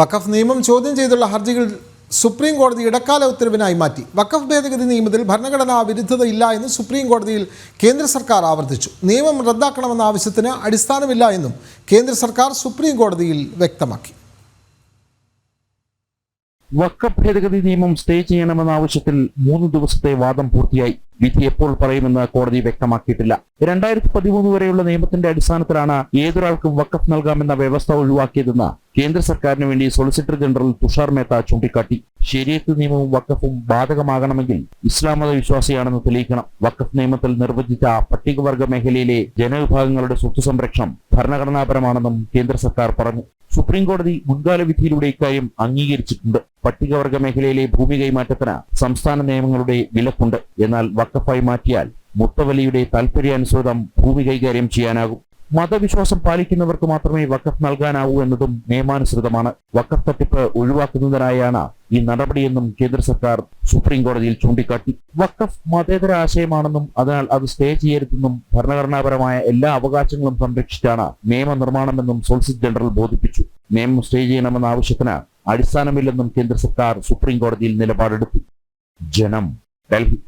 വഖഫ് നിയമം ചോദ്യം ചെയ്തുള്ള ഹർജികൾ സുപ്രീം കോടതി ഇടക്കാല ഉത്തരവിനായി മാറ്റി. വഖഫ് ഭേദഗതി നിയമത്തിൽ ഭരണഘടനാ വിരുദ്ധതയില്ല എന്ന് സുപ്രീം കോടതിയിൽ കേന്ദ്ര സർക്കാർ ആവർത്തിച്ചു. നിയമം റദ്ദാക്കണമെന്ന ആവശ്യത്തിന് അടിസ്ഥാനമില്ല എന്നും കേന്ദ്ര സർക്കാർ സുപ്രീം കോടതിയിൽ വ്യക്തമാക്കി. വക്കഫ് ഭേദഗതി നിയമം സ്റ്റേ ചെയ്യണമെന്ന ആവശ്യത്തിൽ മൂന്ന് ദിവസത്തെ വാദം പൂർത്തിയായി. വിധി എപ്പോൾ പറയുമെന്ന് കോടതി വ്യക്തമാക്കിയിട്ടില്ല. രണ്ടായിരത്തി പതിമൂന്ന് വരെയുള്ള നിയമത്തിന്റെ അടിസ്ഥാനത്തിലാണ് ഏതൊരാൾക്കും വക്കഫ് നൽകാമെന്ന വ്യവസ്ഥ ഒഴിവാക്കിയതെന്ന് കേന്ദ്ര സർക്കാരിന് വേണ്ടി സോളിസിറ്റർ ജനറൽ തുഷാർ മേത്ത ചൂണ്ടിക്കാട്ടി. ശരിയത്ത് നിയമവും വക്കഫും ബാധകമാകണമെങ്കിൽ ഇസ്ലാം മത വിശ്വാസിയാണെന്ന് തെളിയിക്കണം. വക്കഫ് നിയമത്തിൽ നിർവചിച്ച പട്ടികവർഗ മേഖലയിലെ ജനവിഭാഗങ്ങളുടെ സ്വത്ത് സംരക്ഷണം ഭരണഘടനാപരമാണെന്നും കേന്ദ്ര സർക്കാർ പറഞ്ഞു. സുപ്രീം കോടതി മുൻകാല വിധിയിലൂടെ ഇക്കാര്യം അംഗീകരിച്ചിട്ടുണ്ട്. പട്ടികവർഗ മേഖലയിലെ ഭൂമി കൈമാറ്റത്തിന് സംസ്ഥാന നിയമങ്ങളുടെ വിലക്കുണ്ട്. എന്നാൽ വക്കഫായി മാറ്റിയാൽ മുത്തവലിയുടെ താൽപര്യാനുസൃതം ഭൂമി കൈകാര്യം ചെയ്യാനാകും. മതവിശ്വാസം പാലിക്കുന്നവർക്ക് മാത്രമേ വക്കഫ് നൽകാനാവൂ എന്നതും നിയമാനുസൃതമാണ്. വക്കഫ് തട്ടിപ്പ് ഒഴിവാക്കുന്നതിനായാണ് ഈ നടപടിയെന്നും കേന്ദ്ര സർക്കാർ സുപ്രീം കോടതിയിൽ ചൂണ്ടിക്കാട്ടി. വക്കഫ് മതേതര ആശയമാണെന്നും അതിനാൽ അത് സ്റ്റേ ചെയ്യരുതെന്നും ഭരണഘടനാപരമായ എല്ലാ അവകാശങ്ങളും സംരക്ഷിച്ചാണ് നിയമനിർമ്മാണമെന്നും സോളിസിറ്റർ ജനറൽ ബോധിപ്പിച്ചു. നിയമം സ്റ്റേ ചെയ്യണമെന്ന ആവശ്യത്തിന് അടിസ്ഥാനമില്ലെന്നും കേന്ദ്ര സർക്കാർ സുപ്രീം കോടതിയിൽ നിലപാടെടുത്തു. ജനം ഡൽഹി.